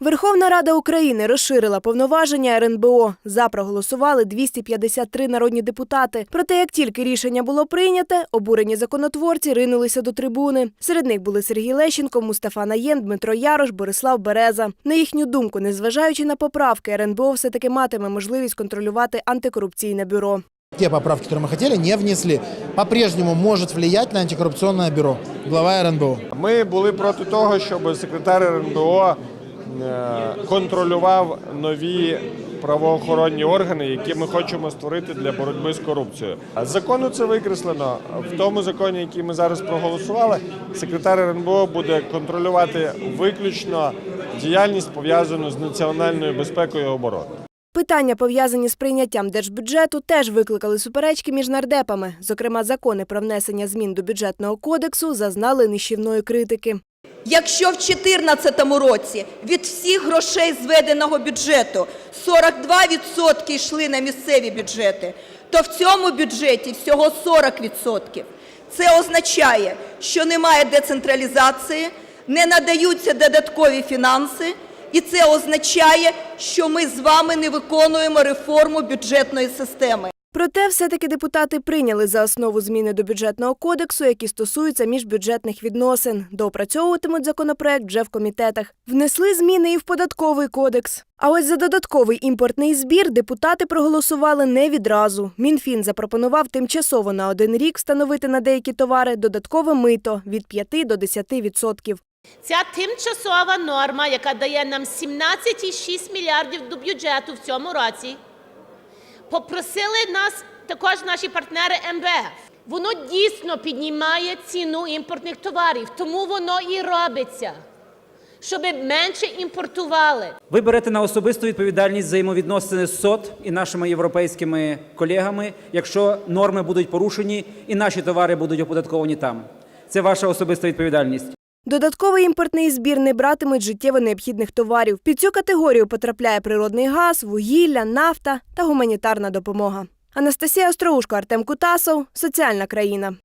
Верховна Рада України розширила повноваження РНБО. За проголосували 253 народні депутати. Проте, як тільки рішення було прийняте, обурені законотворці ринулися до трибуни. Серед них були Сергій Лещенко, Мустафа Наєн, Дмитро Ярош, Борислав Береза. На їхню думку, незважаючи на поправки, РНБО все-таки матиме можливість контролювати антикорупційне бюро. Те поправки, которые мы хотели, не внесли. По-прежнему может влиять на антикоррупционное бюро. Глава РНБО. Ми були проти того, щоб секретар РНБО контролював нові правоохоронні органи, які ми хочемо створити для боротьби з корупцією. З закону це викреслено. В тому законі, який ми зараз проголосували, секретар РНБО буде контролювати виключно діяльність пов'язану з національною безпекою і обороною. Питання, пов'язані з прийняттям держбюджету, теж викликали суперечки між нардепами. Зокрема, закони про внесення змін до бюджетного кодексу зазнали нищівної критики. Якщо в 2014 році від всіх грошей зведеного бюджету 42% йшли на місцеві бюджети, то в цьому бюджеті всього 40%. Це означає, що немає децентралізації, не надаються додаткові фінанси, і це означає, що ми з вами не виконуємо реформу бюджетної системи. Проте, все-таки депутати прийняли за основу зміни до бюджетного кодексу, які стосуються міжбюджетних відносин. Доопрацьовуватимуть законопроект вже в комітетах. Внесли зміни і в податковий кодекс. А ось за додатковий імпортний збір депутати проголосували не відразу. Мінфін запропонував тимчасово на один рік встановити на деякі товари додаткове мито від 5 до 10 відсотків. Ця тимчасова норма, яка дає нам 17,6 мільярдів до бюджету в цьому році, попросили нас також наші партнери МВФ. Воно дійсно піднімає ціну імпортних товарів, тому воно і робиться, щоб менше імпортували. Ви берете на особисту відповідальність взаємовідносини з СОТ і нашими європейськими колегами, якщо норми будуть порушені і наші товари будуть оподатковані там. Це ваша особиста відповідальність. Додатковий імпортний збір не братимуть життєво необхідних товарів. Під цю категорію потрапляє природний газ, вугілля, нафта та гуманітарна допомога. Анастасія Остроушко, Артем Кутасов. Соціальна країна.